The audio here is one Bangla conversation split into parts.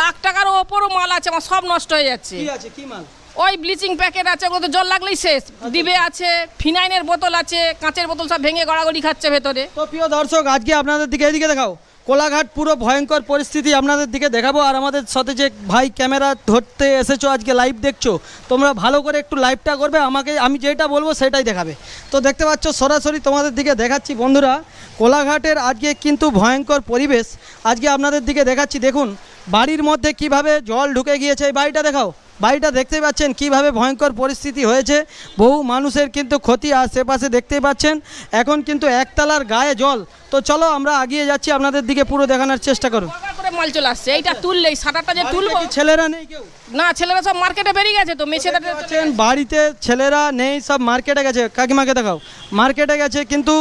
লাখ টাকার ওপরও মাল আছে আমার সব নষ্ট হয়ে যাচ্ছে। কি আছে কি মাল? ওই ব্লিচিং প্যাকেট আছে ওগুলো তো জল লাগলেই শেষ। ডিবে আছে ফিনাইনের বোতল আছে কাঁচের বোতল সব ভেঙে গড়াগড়ি খাচ্ছে ভেতরে। তো প্রিয় দর্শক আজকে আপনাদের দিকে এদিকে দেখাও। কোলাঘাট পুরো ভয়ঙ্কর পরিস্থিতি আপনাদের দিকে দেখাবো আর আমাদের সাথে যে ভাই ক্যামেরা ধরতে এসেছ আজকে লাইভ দেখছ তোমরা ভালো করে একটু লাইভটা করবে আমাকে আমি যেটা বলব সেটাই দেখাবে। তো দেখতে পাচ্ছ সরাসরি তোমাদের দিকে দেখাচ্ছি বন্ধুরা কোলাঘাটের আজকে কিন্তু ভয়ঙ্কর পরিবেশ। আজকে আপনাদের দিকে দেখাচ্ছি দেখুন বাড়ির মধ্যে কীভাবে জল ঢুকে গিয়েছে এই বাড়িটা দেখাও। বাড়িটা দেখতেই পাচ্ছেন কীভাবে ভয়ঙ্কর পরিস্থিতি হয়েছে। বহু মানুষের কিন্তু ক্ষতি আশেপাশে দেখতেই পাচ্ছেন, এখন কিন্তু একতলার গায়ে জল। তো চলো আমরা এগিয়ে যাচ্ছি, আপনাদের দিকে পুরো দেখানোর চেষ্টা করুন। করে মাল চলে আসছে। এইটা তুললেই সাঁটারটা যে তুলবো। ছেলেরা নেই কেউ? না ছেলেরা সব মার্কেটে বেরিয়ে গেছে তো মেছেটা দেখতে বাড়িতে ছেলেরা নেই সব মার্কেটে গেছে। কাকিমাকে দেখাও। মার্কেটে গেছে কিন্তু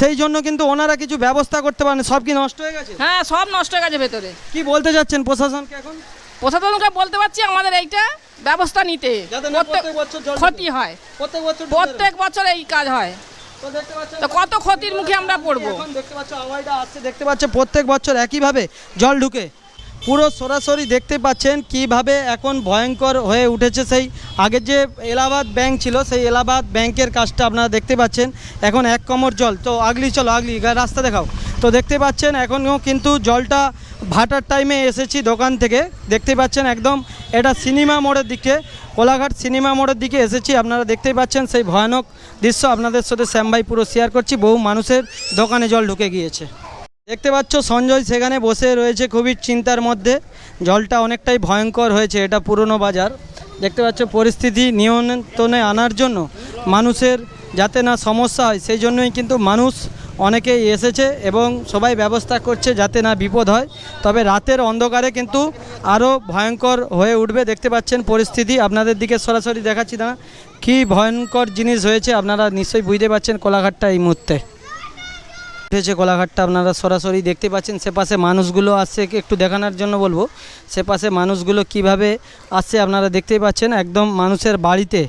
সেই জন্য কিন্তু ওনারা কিছু ব্যবস্থা করতে পারেন। সব কি নষ্ট হয়ে গেছে? হ্যাঁ সব নষ্ট হয়ে গেছে ভেতরে। কি বলতে যাচ্ছেন প্রশাসনকে এখন? প্রশাসনকে বলতে পারছি আমাদের এইটা ব্যবস্থা নিতে। ক্ষতি হয়। প্রত্যেক বছর প্রত্যেক বছর এই কাজ হয়। তো দেখতে পাচ্ছেন কত ক্ষতির মুখে আমরা পড়ব? দেখতে পাচ্ছ আওয়াজটা আসছে দেখতে পাচ্ছ প্রত্যেক বছর একইভাবে জল ঢুকে। পুরো সরাসরি দেখতে পাচ্ছেন কীভাবে এখন ভয়ঙ্কর হয়ে উঠেছে সেই আগের যে এলাহাবাদ ব্যাংক ছিল সেই এলাহাবাদ ব্যাংকের কাজটা আপনারা দেখতে পাচ্ছেন। এখন এক কমর জল। তো আগলি চলো আগলি রাস্তা দেখাও। তো দেখতে পাচ্ছেন এখনও কিন্তু জলটা ভাটার টাইমে এসেছি দোকান থেকে। দেখতে পাচ্ছেন একদম এটা সিনেমা মোড়ের দিকে। কোলাঘাট সিনেমা মোড়ের দিকে এসেছি। আপনারা দেখতেই পাচ্ছেন সেই ভয়ানক দৃশ্য। আপনাদের সাথে শ্যাম ভাই পুরো শেয়ার করছি। বহু মানুষের দোকানে জল ঢুকে গিয়েছে। দেখতে পাচ্ছ, সঞ্জয় সেখানে বসে রয়েছে খুবই চিন্তার মধ্যে। জলটা অনেকটাই ভয়ঙ্কর হয়েছে, এটা পুরনো বাজার। দেখতে পাচ্ছ, পরিস্থিতি নিয়ন্ত্রণে আনার জন্য মানুষের যাতে না সমস্যা হয়, সেই জন্যই কিন্তু মানুষ অনেকেই এসেছে এবং সবাই ব্যবস্থা করছে যাতে না বিপদ হয়। তবে রাতের অন্ধকারে কিন্তু আরও ভয়ঙ্কর হয়ে উঠবে। দেখতে পাচ্ছেন পরিস্থিতি। আপনাদের দিকে সরাসরি দেখাচ্ছি না। কী ভয়ঙ্কর জিনিস হয়েছে আপনারা নিশ্চয়ই বুঝতে পারছেন কোলাঘাটটা এই মুহূর্তে। উঠেছে কোলাঘাটটা আপনারা সরাসরি দেখতে পাচ্ছেন। সে পাশে মানুষগুলো আসছে একটু দেখানোর জন্য বলব। সে পাশে মানুষগুলো কীভাবে আসছে আপনারা দেখতেই পাচ্ছেন। একদম মানুষের বাড়িতে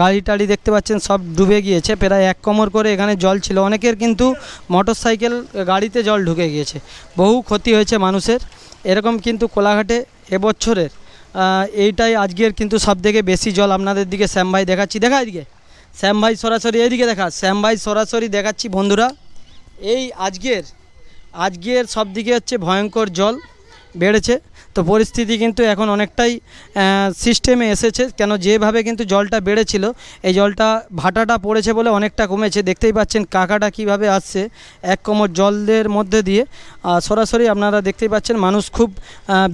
গাড়ি টাড়ি দেখতে পাচ্ছেন, সব ডুবে গিয়েছে। প্রায় এক কমর করে এখানে জল ছিল। অনেকের কিন্তু মোটর সাইকেল গাড়িতে জল ঢুকে গিয়েছে। বহু ক্ষতি হয়েছে মানুষের। এরকম কিন্তু কোলাঘাটে এবছরের এইটাই আজকের কিন্তু সবথেকে বেশি জল আপনাদের দিকে শ্যাম ভাই দেখাচ্ছি। দেখা এদিকে। শ্যাম ভাই সরাসরি এইদিকে দেখা। শ্যাম ভাই সরাসরি দেখাচ্ছি বন্ধুরা। এই আজকের আজকের সব দিকে হচ্ছে ভয়ঙ্কর জল বেড়েছে। তো পরিস্থিতি কিন্তু এখন অনেকটাই সিস্টেমে এসেছে। কেন যেভাবে কিন্তু জলটা বেড়েছিল, এই জলটা ভাটাটা পড়েছে বলে অনেকটা কমেছে। দেখতেই পাচ্ছেন কাকাটা কীভাবে আসছে এক কোমর জলের মধ্যে দিয়ে। সরাসরি আপনারা দেখতেই পাচ্ছেন মানুষ খুব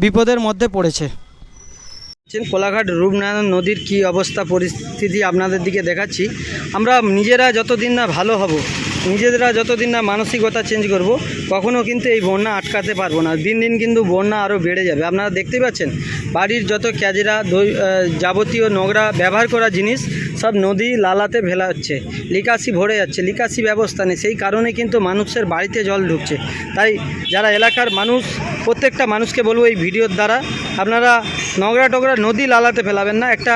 বিপদের মধ্যে পড়েছে। কোলাঘাট রূপনারায়ণ নদীর কি অবস্থা, পরিস্থিতি আপনাদের দিকে দেখাচ্ছি। আমরা নিজেরা যতদিন না ভালো হব নিজেরা যতদিন না মানসিকতা চেঞ্জ করব, কখনো কিন্তু এই বন্যা আটকাতে পারব না। দিন দিন কিন্তু বন্যা আরও বেড়ে যাবে। আপনারা দেখতেই পাচ্ছেন, বাড়ির যত ক্যাজরা যাবতীয় নোংরা ব্যবহার করা জিনিস, সব নদী লালাতে ভেলা হচ্ছে। লিকাসি ভরে যাচ্ছে লিকাসি ব্যবস্থা নেই। সেই কারণে কিন্তু মানুষের বাড়িতে জল ঢুকছে। তাই যারা এলাকার মানুষ, প্রত্যেকটা মানুষকে বলব এই ভিডিওর দ্বারা, আপনারা নোংরা টোংরা নদী লালাতে ফেলাবেন না। একটা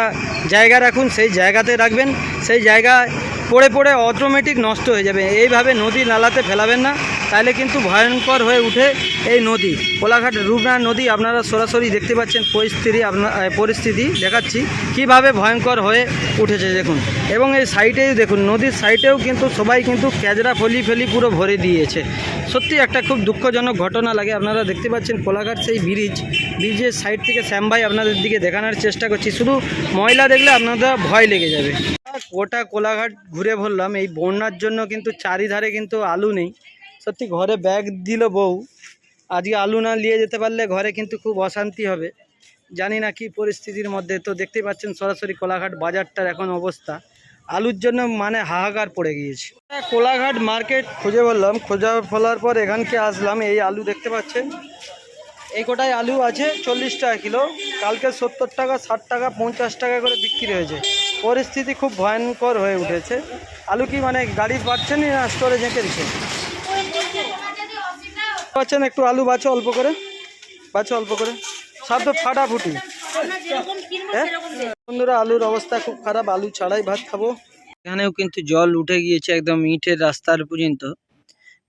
জায়গা রাখুন, সেই জায়গাতে রাখবেন। সেই জায়গায় পড়ে পড়ে অটোমেটিক নষ্ট হয়ে যাবে। এইভাবে নদী নালাতে ফেলাবেন না তাহলে কিন্তু ভয়ঙ্কর হয়ে উঠে এই নদী। কোলাঘাট রূপনা নদী আপনারা সরাসরি দেখতে পাচ্ছেন, পরিস্থিতি আপনার পরিস্থিতি দেখাচ্ছি। কীভাবে ভয়ঙ্কর হয়ে উঠেছে দেখুন। এবং এই সাইডেই দেখুন, নদীর সাইডেও কিন্তু সবাই কিন্তু ক্যাজরা ফলি ফেলি পুরো ভরে দিয়েছে। সত্যি একটা খুব দুঃখজনক ঘটনা লাগে, আপনারা দেখতে পাচ্ছেন কোলাঘাট সেই ব্রিজ ব্রিজের সাইড থেকে শ্যামবাই আপনাদের দিকে দেখানোর চেষ্টা করছি। শুধু ময়লা দেখলে আপনাদের ভয় লেগে যাবে। গোটা কোলাঘাট ঘুরে বললাম, এই বন্যার জন্য কিন্তু চারিধারে কিন্তু আলু নেই। সত্যি ঘরে ব্যাগ দিল বউ। আজকে আলু না নিয়ে যেতে পারলে ঘরে কিন্তু খুব অশান্তি হবে। জানি না কি পরিস্থিতির মধ্যে। তো দেখতেই পাচ্ছেন সরাসরি কোলাঘাট বাজারটার এখন অবস্থা। আলুর জন্য মানে হাহাকার পড়ে গিয়েছে। কোলাঘাট মার্কেট খুঁজে বললাম। খোঁজা ফেলার পর এখানকে আসলাম। এই আলু দেখতে পাচ্ছেন? এই কোটায় আলু আছে চল্লিশ টাকা কিলো। কালকে সত্তর টাকা, ষাট টাকা, পঞ্চাশ টাকা করে বিক্রি হয়েছে। পরিস্থিতি খুব ভয়ঙ্কর হয়ে উঠেছে। আলু কি মানে গাড়ি পাচ্ছেন না স্টোরে ঝেঁকে দিচ্ছে পাচ্ছেন একটু আলু বাছো অল্প করে। বাছো অল্প করে। সব তো ফাটাফুটি। হ্যাঁ? বন্ধুরা, আলুর অবস্থা খুব খারাপ। আলু ছাড়াই ভাত খাব। এখানেও কিন্তু জল উঠে গিয়েছে একদম ইটের রাস্তার পর্যন্ত।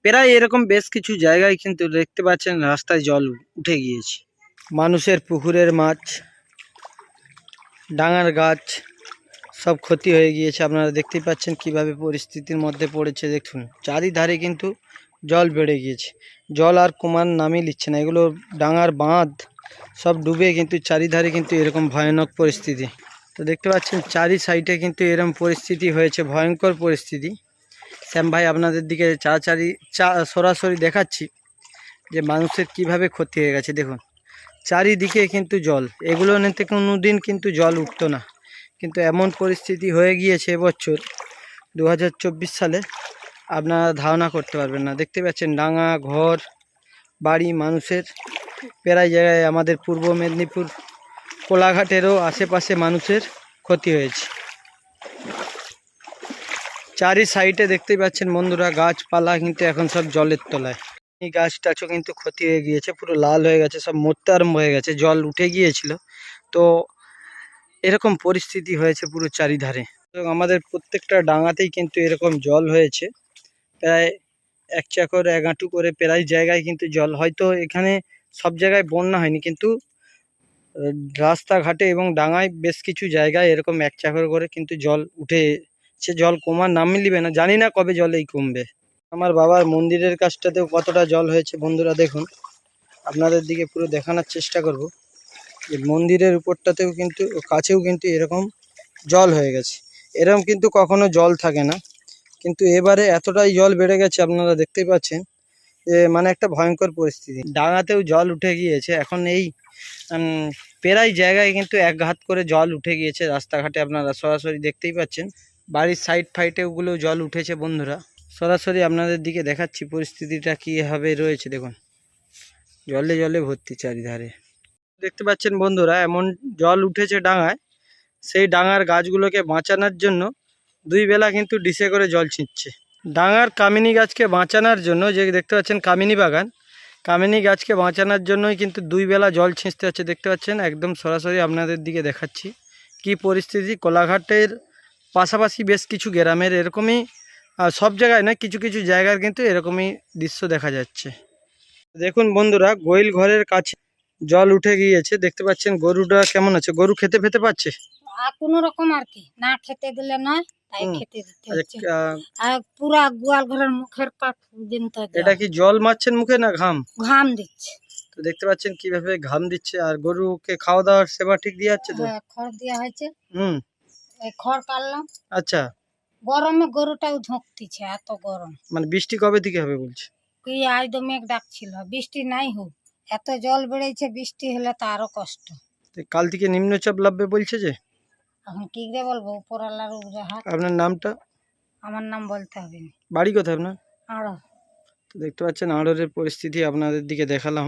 প্রায় এরকম বেশ কিছু জায়গায় কিন্তু দেখতে পাচ্ছেন রাস্তায় জল উঠে গিয়েছে। মানুষের পুকুরের মাছ, ডাঙার গাছ সব ক্ষতি হয়ে গিয়েছে। আপনারা দেখতেই পাচ্ছেন কীভাবে পরিস্থিতির মধ্যে পড়েছে। দেখুন, চারিধারে কিন্তু জল বেড়ে গিয়েছে। জল আর কুমার নামই নিচ্ছে না। এগুলো ডাঙার বাঁধ, সব ডুবে কিন্তু চারিধারে কিন্তু এরকম ভয়ানক পরিস্থিতি। তো দেখতে পাচ্ছেন, চারি সাইডে কিন্তু এরকম পরিস্থিতি হয়েছে, ভয়ঙ্কর পরিস্থিতি। শ্যাম ভাই, আপনাদের দিকে চা চারি চা, সরাসরি দেখাচ্ছি যে মানুষের কীভাবে ক্ষতি হয়ে গেছে। দেখুন, চারিদিকে কিন্তু জল। এগুলো নিতে কোনো দিন কিন্তু জল উঠতো না। কিন্তু এমন পরিস্থিতি হয়ে গিয়েছে এবছর দু হাজার চব্বিশ সালে, আপনারা ধারণা করতে পারবেন না। দেখতে পাচ্ছেন ডাঙা ঘর, বাড়ি, মানুষের প্রায় জায়গায় আমাদের পূর্ব মেদিনীপুর কোলাঘাটেরও আশেপাশে মানুষের ক্ষতি হয়েছে। চারি সাইডে দেখতেই পাচ্ছেন বন্ধুরা গাছপালা কিন্তু এখন সব জলের তলায়। এই গাছ টাছও কিন্তু ক্ষতি হয়ে গিয়েছে, পুরো লাল হয়ে গেছে, সব মরতে আরম্ভ হয়ে গেছে, জল উঠে গিয়েছিল। তো এরকম পরিস্থিতি হয়েছে পুরো চারিধারে। এবং আমাদের প্রত্যেকটা ডাঙাতেই কিন্তু এরকম জল হয়েছে। প্রায় এক চাকর, এক হাঁটু করে প্রায় জায়গায় কিন্তু জল। হয়তো এখানে সব জায়গায় বন্যা হয়নি, কিন্তু রাস্তাঘাটে এবং ডাঙায় বেশ কিছু জায়গায় এরকম এক চাকর করে কিন্তু জল উঠে সে জল কমার নাম মিলিবে না, জানি না কবে জল এই কমবে। আমার বাবার মন্দিরের কাছটাতেও কতটা জল হয়েছে বন্ধুরা দেখুন। আপনাদের দিকে পুরো দেখানোর চেষ্টা করব। মন্দিরের উপরটাতেও কিন্তু, কাছেও কিন্তু এরকম জল হয়ে গেছে। এরকম কিন্তু কখনো জল থাকে না। কিন্তু এবারে এতটাই জল বেড়ে গেছে, আপনারা দেখতেই পাচ্ছেন, যে মানে একটা ভয়ঙ্কর পরিস্থিতি। ডাঙাতেও জল উঠে গিয়েছে, এখন এই প্রায় জায়গায় কিন্তু এক ঘাত করে জল উঠে গিয়েছে রাস্তাঘাটে, আপনারা সরাসরি দেখতেই পাচ্ছেন। বাড়ির সাইড ফাইটে ওগুলো জল উঠেছে, বন্ধুরা। সরাসরি আপনাদের দিকে দেখাচ্ছি, পরিস্থিতিটা কীভাবে রয়েছে, দেখুন। জলে জলে ভর্তি চারিধারে। দেখতে পাচ্ছেন বন্ধুরা, এমন জল উঠেছে ডাঙায়। সেই ডাঙার গাছগুলোকে বাঁচানোর জন্য দুই বেলা কিন্তু ডিসে করে জল ছিঁচছে ডাঙার কামিনী গাছকে বাঁচানোর জন্য যে দেখতে পাচ্ছেন কামিনী বাগান, কামিনী গাছকে বাঁচানোর জন্যই কিন্তু দুই বেলা জল ছিঁচতে হচ্ছে। দেখতে পাচ্ছেন, একদম সরাসরি আপনাদের দিকে দেখাচ্ছি। কি পরিস্থিতি, কোলাঘাটের পাশাপাশি বেশ কিছু গ্রামের এরকমই সব জায়গায় না কিছু কিছু জায়গার কিন্তু এরকমই দৃশ্য দেখা যাচ্ছে। দেখুন বন্ধুরা, গোয়েল ঘরের কাছে জল উঠে গিয়েছে দেখতে পাচ্ছেন গরুটা কেমন আছে? গরু খেতে ফেতে পাচ্ছে? আর কোন রকম আর কি। না খেতে দিলে নয় তাই। খেতে দিতে আচ্ছা, হচ্ছে। আর পুরা গোয়াল ঘরের মুখের পাট পর্যন্ত এটা কি জল মারছেন মুখে না ঘাম? ঘাম দিচ্ছে। তো দেখতে পাচ্ছেন কীভাবে ঘাম দিচ্ছে আর গরুকে খাওয়া দাওয়ার সেবা ঠিক দিয়ে যাচ্ছে তো? হ্যাঁ, খড় দেওয়া হয়েছে। হুম। এই খড় কাটলাম আচ্ছা। গরমে গরুটাও ঝোঁকতিছে এত গরম। মানে বৃষ্টি কবে থেকে হবে বলছে? কি আজ তো মেঘ ডাকছিল বৃষ্টি নাই হোক। এত জল বেড়েছে বৃষ্টি হলে তো আরও কষ্ট। কাল থেকে নিম্নচাপ লাগবে বলছে যে? এখন কি করে বলব উপরালার হাত আপনার নামটা? আমার নাম বলতে হবে না। বাড়ি কোথায় আপনার? আড়ো। দেখতে পাচ্ছেন আড়রের পরিস্থিতি আপনাদের দিকে দেখালাম।